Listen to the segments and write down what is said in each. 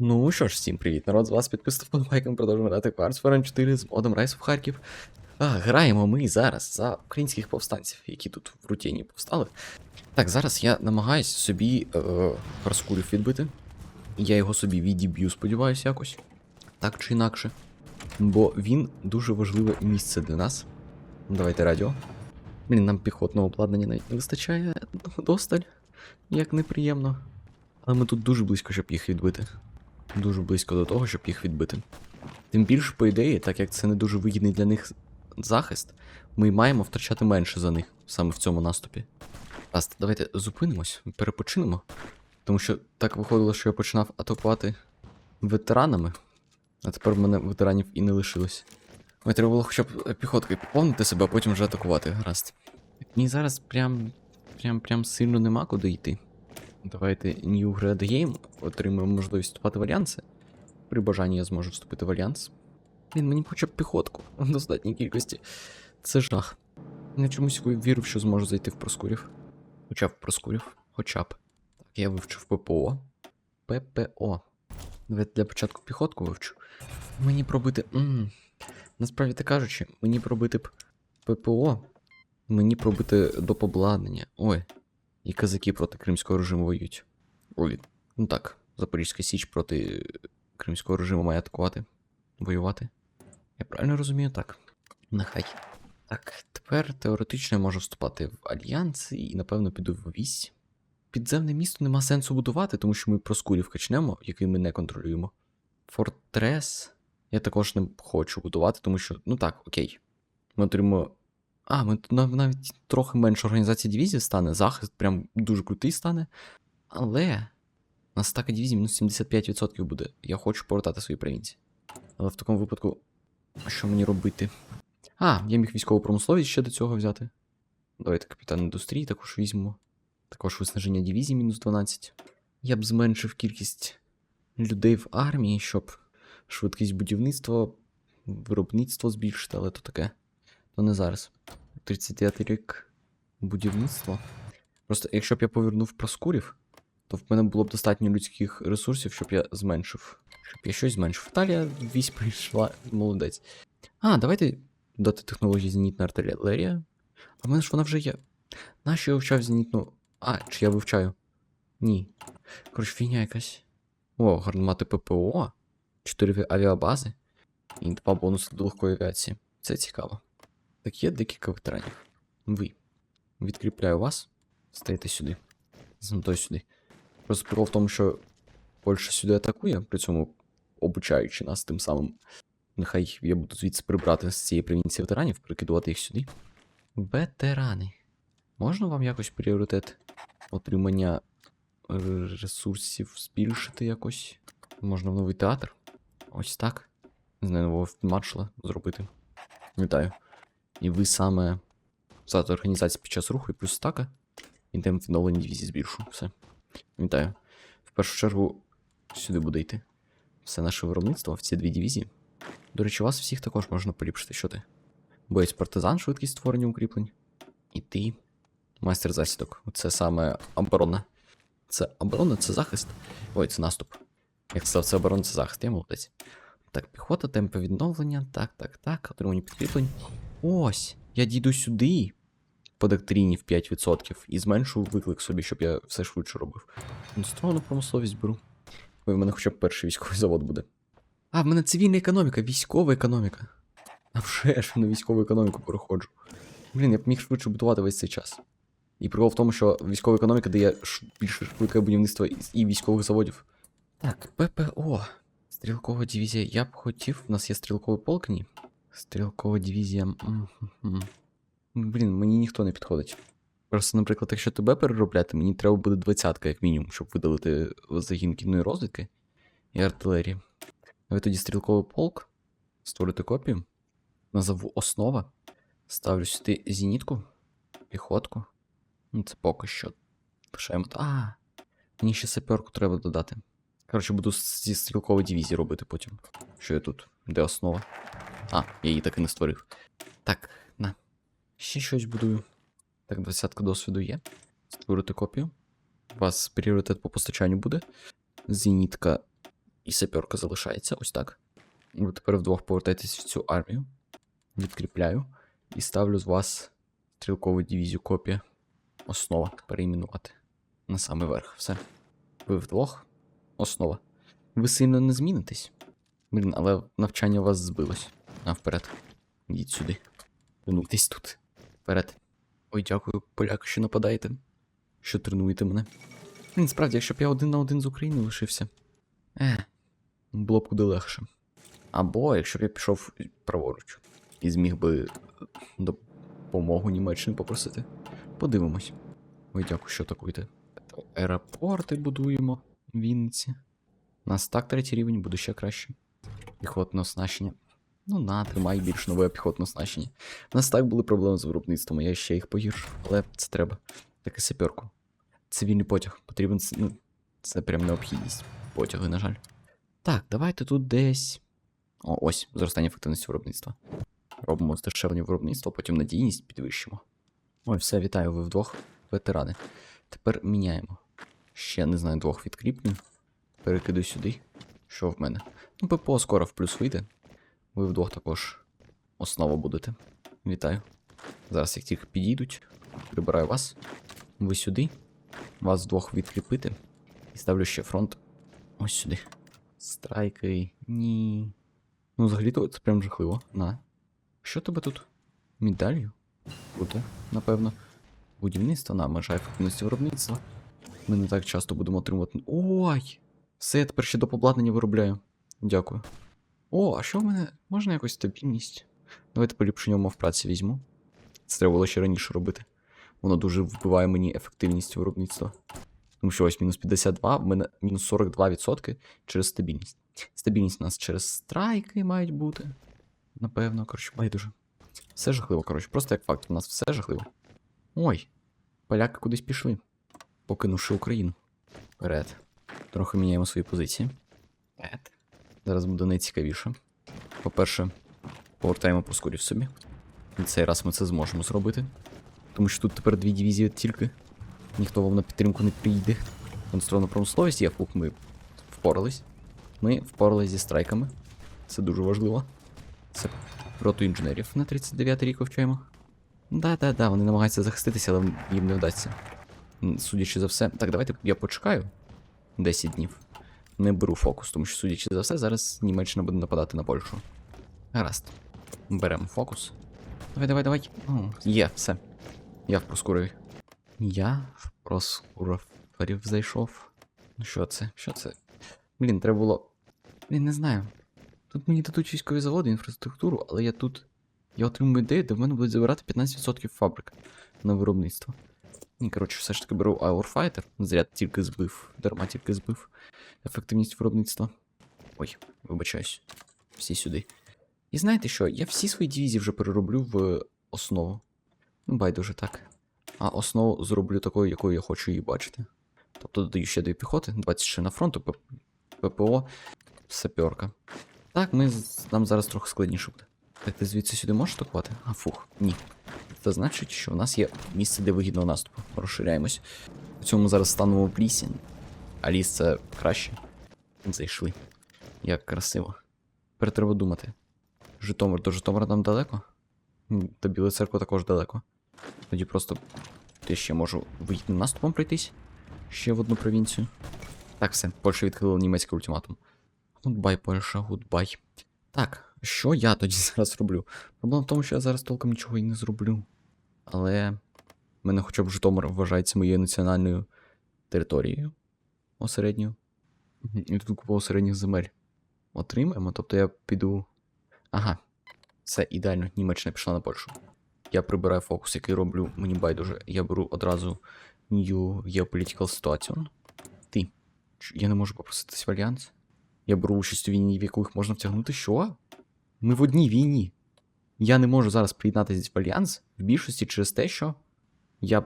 Ну що ж, всім привіт, народ, з вас підписав вподобайком, продовжуємо грати Quartz Forum 4 з модом Rise of Харків. А, граємо ми зараз за українських повстанців, які тут в рутині повстали. Так, зараз я намагаюсь собі е, відбити. Я його собі відіб'ю, сподіваюся, якось. Так чи інакше. Бо він дуже важливе місце для нас. Давайте радіо. Блін, нам піхотного обладнання навіть не вистачає досталь, як неприємно. Але ми тут дуже близько, щоб їх відбити. Дуже близько до того, щоб їх відбити. Тим більше, по ідеї, так як це не дуже вигідний для них захист, ми маємо втрачати менше за них саме в цьому наступі. Раз, давайте зупинимось, перепочинемо. Тому що так виходило, що я починав атакувати ветеранами, а тепер в мене ветеранів і не лишилось. Ой, треба було хоча б піхоткою поповнити себе, а потім вже атакувати. Гаразд. Мені зараз прям, прям, прям сильно нема куди йти. Давайте New Grad Game отримаємо можливість вступати в альянси. При бажанні я зможу вступити в альянс. Він мені хоча б піхотку в достатній кількості. Це жах. Я чомусь вірив, що зможу зайти в Проскурів. Хоча б Проскурів. Хоча б. Так, я вивчив ППО. ППО. Давайте для початку піхотку вивчу. Мені пробити. м Насправді так кажучи, мені пробити б ППО. Мені пробити доп. обладнання. Ой, і казаки проти кримського режиму воюють. Ну так, Запорізька Січ проти кримського режиму має атакувати, воювати. Я правильно розумію так. Нехай. Так, тепер теоретично я можу вступати в альянс і, напевно, піду в вісь. Підземне місто нема сенсу будувати, тому що ми проскурів качнемо, який ми не контролюємо. Фортрес я також не хочу будувати, тому що, ну так, окей. Ми отримуємо а, ми тут нав- навіть трохи менше організації дивізії стане, захист прям дуже крутий стане. Але у нас атака дивізії мінус 75% буде. Я хочу повертати свої провінції. Але в такому випадку, що мені робити? А, я міг військову промисловість ще до цього взяти. Давайте капітан індустрії також візьмемо. Також виснаження дивізії мінус 12. Я б зменшив кількість людей в армії, щоб швидкість будівництва, виробництво збільшити, але то таке. То не зараз. 35 рік будівництва. Просто якщо б я повернув проскурів, то в мене було б достатньо людських ресурсів, щоб я зменшив. Щоб я щось зменшив. Італія вісь прийшла, молодець. А, давайте дати технології зенітна артилерія. А в мене ж вона вже є. Нащо я вивчав зенітну. А, чи я вивчаю? Ні. Коротше, фігня якась. О, гармати ППО, 4 авіабази і два бонуси до легкої авіації. Це цікаво. Так є декілька ветеранів. Ви. Відкріпляю вас. Стаєте сюди. З сюди. Просто справа в тому, що Польща сюди атакує, при цьому обучаючи нас тим самим. Нехай я буду звідси прибрати з цієї провінції ветеранів, прикидувати їх сюди. Ветерани. Можна вам якось пріоритет отримання ресурсів збільшити якось? Можна в новий театр? Ось так. Не знаю, нового маршала зробити. Вітаю. І ви саме стати організації під час руху і плюс стака. І темп відновлення дивізії збільшу. Все. Вітаю. В першу чергу сюди буде йти. Все наше виробництво в ці дві дивізії. До речі, вас всіх також можна поліпшити. Що ти? Боєць партизан, швидкість створення укріплень. І ти. Майстер засідок. Це саме оборона. Це оборона, це захист. Ой, це наступ. Як сказав, це оборона, це захист, я молодець. Так, піхота, темпи відновлення. Так, так, так. Отримання підкріплень. Ось, я дійду сюди по доктрині в 5% і зменшу виклик собі, щоб я все швидше робив. Індустриальну промисловість беру. Ой, в мене хоча б перший військовий завод буде. А, в мене цивільна економіка, військова економіка. А вже ж на військову економіку переходжу. Блін, я б міг швидше будувати весь цей час. І прикол в тому, що військова економіка дає ш- більш швидке будівництво і військових заводів. Так, ППО. Стрілкова дивізія. Я б хотів. У нас є стрілковий полк, ні? Стрілкова дивізія. Блін, мені ніхто не підходить. Просто, наприклад, якщо тебе переробляти, мені треба буде двадцятка, як мінімум, щоб видалити загін кінної розвідки і артилерії. Давай тоді стрілковий полк. Створити копію. Назову основа. Ставлю сюди зенітку, піхотку. Ну, це поки що. Лишаємо. А, мені ще саперку треба додати. Коротше, буду зі стрілкової дивізії робити потім. Що я тут? Де основа? А, я її так і не створив. Так, на. Ще щось будую. Так, двадцятка досвіду є. Створити копію. У вас пріоритет по постачанню буде. Зенітка І саперка залишається, ось так. Ви тепер вдвох повертаєтесь в цю армію. Відкріпляю. І ставлю з вас стрілкову дивізію копія. Основа переіменувати. На самий верх. Все. Ви вдвох. Основа. Ви сильно не змінитесь. Блін, але навчання у вас збилось. А вперед. Йдіть сюди. Тренуйтесь тут. Вперед. Ой, дякую, поляки, що нападаєте. Що тренуєте мене. Блін, справді, якщо б я один на один з України лишився. Е, було б куди легше. Або якщо б я пішов праворуч і зміг би допомогу Німеччини попросити. Подивимось. Ой, дякую, що атакуєте. Аеропорти будуємо в Вінниці. У нас так третій рівень буде ще краще. Піхотне оснащення. Ну, на, тримай більш нове піхотне оснащення. У нас так були проблеми з виробництвом, я ще їх погіршу, але це треба. Таке саперку. Цивільний потяг. Потрібен. Ну, це прям необхідність. Потяги, на жаль. Так, давайте тут десь. О, ось, зростання ефективності виробництва. Робимо здешевлення виробництва, потім надійність підвищимо. Ой, все, вітаю, ви вдвох ветерани. Тепер міняємо. Ще не знаю, двох відкріплень. Перекидаю сюди. Що в мене? Ну, ППО скоро в плюс вийде. Ви вдвох також основа будете. Вітаю. Зараз як тільки підійдуть, прибираю вас. Ви сюди. Вас вдвох відкріпити. І ставлю ще фронт ось сюди. Страйки. Ні. Ну, взагалі то це прям жахливо. На. Що тебе тут? Медалью? Круто, напевно. Будівництво на межа ефективності виробництва. Ми не так часто будемо отримувати. Ой! Все, я тепер ще до обладнання виробляю. Дякую. О, а що в мене? Можна якось стабільність? Давайте поліпшення умов праці візьму. Це треба було ще раніше робити. Воно дуже вбиває мені ефективність виробництва. Тому що ось мінус 52, в мене мінус 42% через стабільність. Стабільність у нас через страйки мають бути. Напевно, коротше, байдуже. Все жахливо, коротше, просто як факт, у нас все жахливо. Ой, поляки кудись пішли, покинувши Україну. Вперед. Трохи міняємо свої позиції. Вперед. Зараз буде найцікавіше. По-перше, повертаємо поскорів собі. І цей раз ми це зможемо зробити. Тому що тут тепер дві дивізії тільки. Ніхто вам на підтримку не прийде. Конструктивна промисловість є фух, ми впорались. Ми впорались зі страйками. Це дуже важливо. Це роту інженерів на 39 рік вивчаємо. Да-да-да, вони намагаються захиститися, але їм не вдасться. Судячи за все. Так, давайте я почекаю 10 днів. Не беру фокус, тому що, судячи за все, зараз Німеччина буде нападати на Польщу. Гаразд. Беремо фокус. Давай, давай, давай. О, є, все. Я в проскурові. Я в проскуров зайшов. Ну що це? Що це? Блін, треба було. Блін, не знаю. Тут мені дадуть військові заводи, інфраструктуру, але я тут. Я отримую ідею, де в мене будуть забирати 15% фабрик на виробництво. Ні, коротше, все ж таки беру Our Зря тільки збив, дарма тільки збив ефективність виробництва. Ой, вибачаюсь. Всі сюди. І знаєте що? Я всі свої дивізії вже перероблю в основу. Ну, байдуже так. А основу зроблю такою, якою я хочу її бачити. Тобто додаю ще дві піхоти, 20 ще на фронту, ППО, саперка. Так, ми нам зараз трохи складніше буде. Так, ти звідси сюди можеш атакувати? А фух, ні. Це значить, що в нас є місце для вигідного наступу. Розширяємось. В цьому зараз станемо в лісі. А ліс це краще. Зайшли. Як красиво. Тепер треба думати. Житомир до Житомира нам далеко? До Білої церкви також далеко. Тоді просто ти ще можу вигідним наступом пройтись. Ще в одну провінцію. Так, все, Польща відхилила німецький ультиматум. Гудбай, Польща, гудбай. Так, що я тоді зараз роблю? Проблема в тому, що я зараз толком нічого і не зроблю. Але мене хоча б Житомир вважається моєю національною територією осередньою. І тут купа осередніх земель. Отримаємо, тобто я піду. Ага, все ідеально, Німеччина пішла на Польщу. Я прибираю фокус, який роблю, мені байдуже. Я беру одразу New Geopolitical Situation. Ти. Я не можу попроситись в альянс. Я беру участь у війні, в яку їх можна втягнути. Що? Ми в одній війні. Я не можу зараз приєднатися в альянс в більшості через те, що я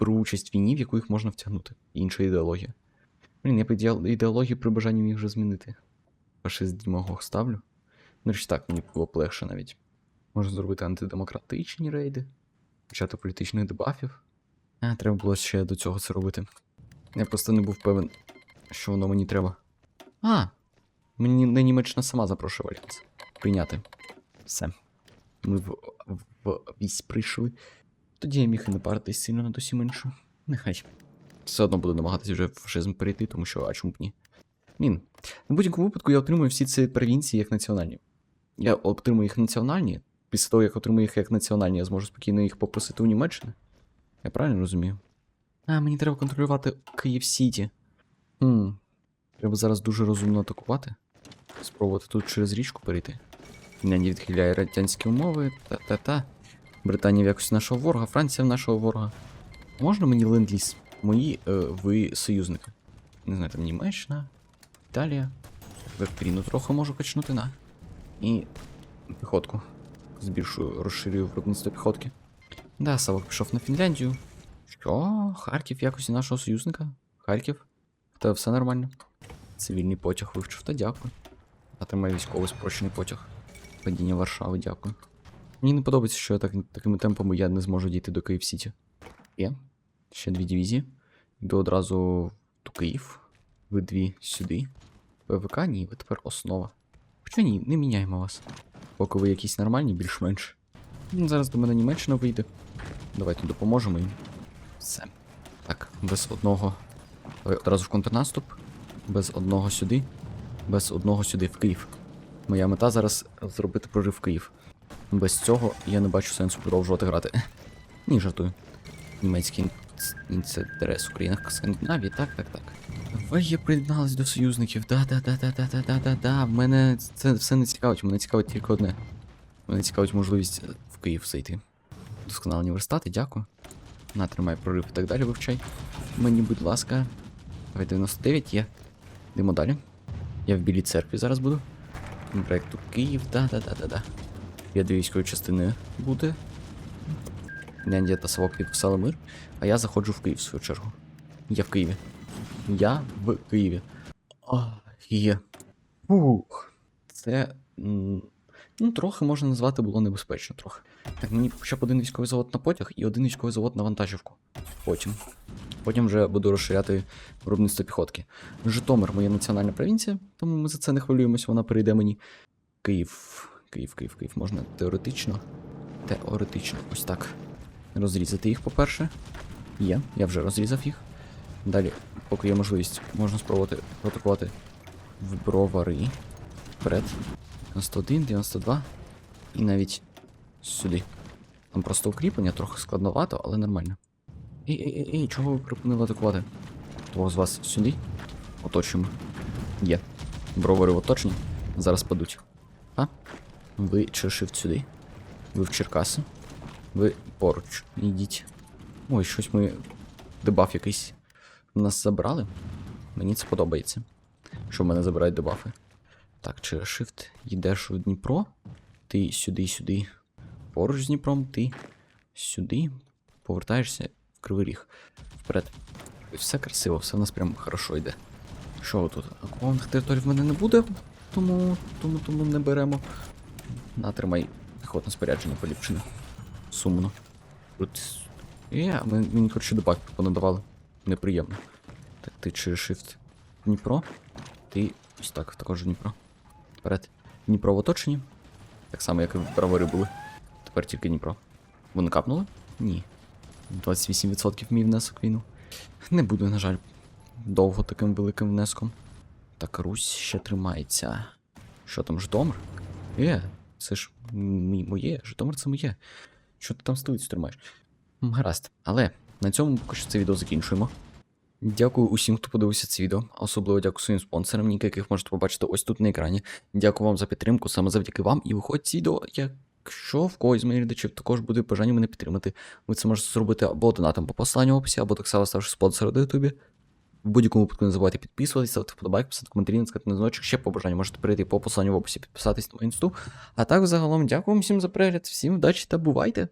беру участь в війні, в яку їх можна втягнути. Інша ідеологія. Блін, я б ідеологію при бажанні міг вже змінити. Фашист Дімагог ставлю. Ну, речі, так, мені було б легше навіть. Можна зробити антидемократичні рейди, почати політичних дебафів. А, треба було ще до цього це робити. Я просто не був певен, що воно мені треба. А, Мені не Німеччина сама запрошує альянс. Прийняти. Все. Ми в, в, в вісь прийшли. Тоді я міг і не паритись сильно над усім іншим. Нехай. Все одно буду намагатися вже фашизм перейти, тому що а чому б ні. Він. В будь-якому випадку я отримую всі ці провінції як національні. Я отримую їх національні. Після того, як отримую їх як національні, я зможу спокійно їх попросити у Німеччини. Я правильно розумію? А, мені треба контролювати Київ Сіті. Хм. Треба зараз дуже розумно атакувати. Спробувати тут через річку перейти. Фінляндія відхиляє радянські умови. Та-та-та. Британія в якості нашого ворога, Франція в нашого ворога. Можна мені ленд-ліз? Мої е, ви союзники. Не знаю, там Німеччина, Італія. Вектріну трохи можу качнути на. І піхотку. Збільшую, розширюю виробництво піхотки. Да, Савок пішов на Фінляндію. Що? Харків в якості нашого союзника? Харків? Та все нормально. Цивільний потяг вивчив, та дякую. А військовий спрощений потяг. Падіння Варшави, дякую. Мені не подобається, що я так, такими темпами я не зможу дійти до Київ Сіті. Є. Ще дві дивізії. Йду одразу до Київ. Ви дві сюди. ПВК, ні, ви тепер основа. Хоча ні, не міняємо вас. Поки ви якісь нормальні, більш-менш. Ну, Зараз до мене Німеччина вийде. Давайте допоможемо їм. Все. Так, без одного. Одразу в контрнаступ. Без одного сюди. Без одного сюди в Київ. Моя мета зараз зробити прорив Київ. Без цього я не бачу сенсу продовжувати грати. Ні, жартую. Німецький інтерес в країнах Скандинавії, так, так, так. Ви є приєднались до союзників. Да-да-да-да-да-да-да-да. В мене це все не цікавить, мене цікавить тільки одне. Мене цікавить можливість е, в Київ зайти. Досконалі університети, дякую. На, тримай прорив і так далі вивчай. Мені, будь ласка. Давай 99 є. Йдемо далі. Я в білій церкві зараз буду. Проекту Київ, да-да-да-да-да. Я військової частини буде. Няндія та Савок підписали мир, а я заходжу в Київ в свою чергу. Я в Києві. Я в Києві. О, є. Фух. Це. Ну, трохи можна назвати було небезпечно трохи. Так, мені хоча б один військовий завод на потяг і один військовий завод на вантажівку. Потім. Потім вже буду розширяти виробництво піхотки. Житомир моя національна провінція, тому ми за це не хвилюємося, вона перейде мені. Київ. Київ, Київ, Київ. Можна теоретично. Теоретично, ось так. Розрізати їх, по-перше. Є, я вже розрізав їх. Далі, поки є можливість, можна спробувати атакувати в бровари. Вперед. 91, 92. І навіть сюди. Там просто укріплення, трохи складновато, але нормально. Ей, ей, ей, чого ви припинили атакувати? Того з вас сюди? Оточуємо. Є. Бровари оточені. Зараз падуть. А? Ви Чершифт сюди. Ви в Черкаси. Ви поруч. Йдіть. Ой, щось ми. Дебаф якийсь. Нас забрали. Мені це подобається. Що в мене забирають дебафи. Так, через Shift йдеш у Дніпро. Ти сюди, сюди. Поруч з Дніпром, ти сюди. Повертаєшся в Кривий Ріг. Вперед. Все красиво, все в нас прям хорошо йде. Що тут? Окупованих територій в мене не буде, тому, тому, тому не беремо. Натримай піхотне спорядження поліпшене. Сумно. Тут. Є, мені, коротше дебаф понадавали. Неприємно. Так, ти через Shift Дніпро. Ти ось так, також Дніпро. Вперед. Дніпро в оточенні. Так само, як і бравари були. Тепер тільки Дніпро. Вони капнули? Ні. 28% мій внесок війну. Не буду, на жаль, довго таким великим внеском. Так, Русь ще тримається. Що там, Житомир? Є, це ж моє, Житомир це моє. Що ти там столицю тримаєш? Гаразд. Але на цьому поки що це відео закінчуємо. Дякую усім, хто подивився це відео. Особливо дякую своїм спонсорам, ніки яких можете побачити ось тут на екрані. Дякую вам за підтримку, саме завдяки вам. І виходить ці відео, якщо в когось з моїх глядачів також буде бажання мене підтримати. Ви це можете зробити або донатом по посиланню в описі, або так само ставши спонсором до Ютубі. В будь-якому випадку не забувайте підписуватися, ставити вподобайки, писати коментарі, натискати на дзвіночок, ще по бажанню можете перейти по посиланню в описі, підписатись на мою інсту. А так, загалом, дякую всім за перегляд, всім вдачі та бувайте!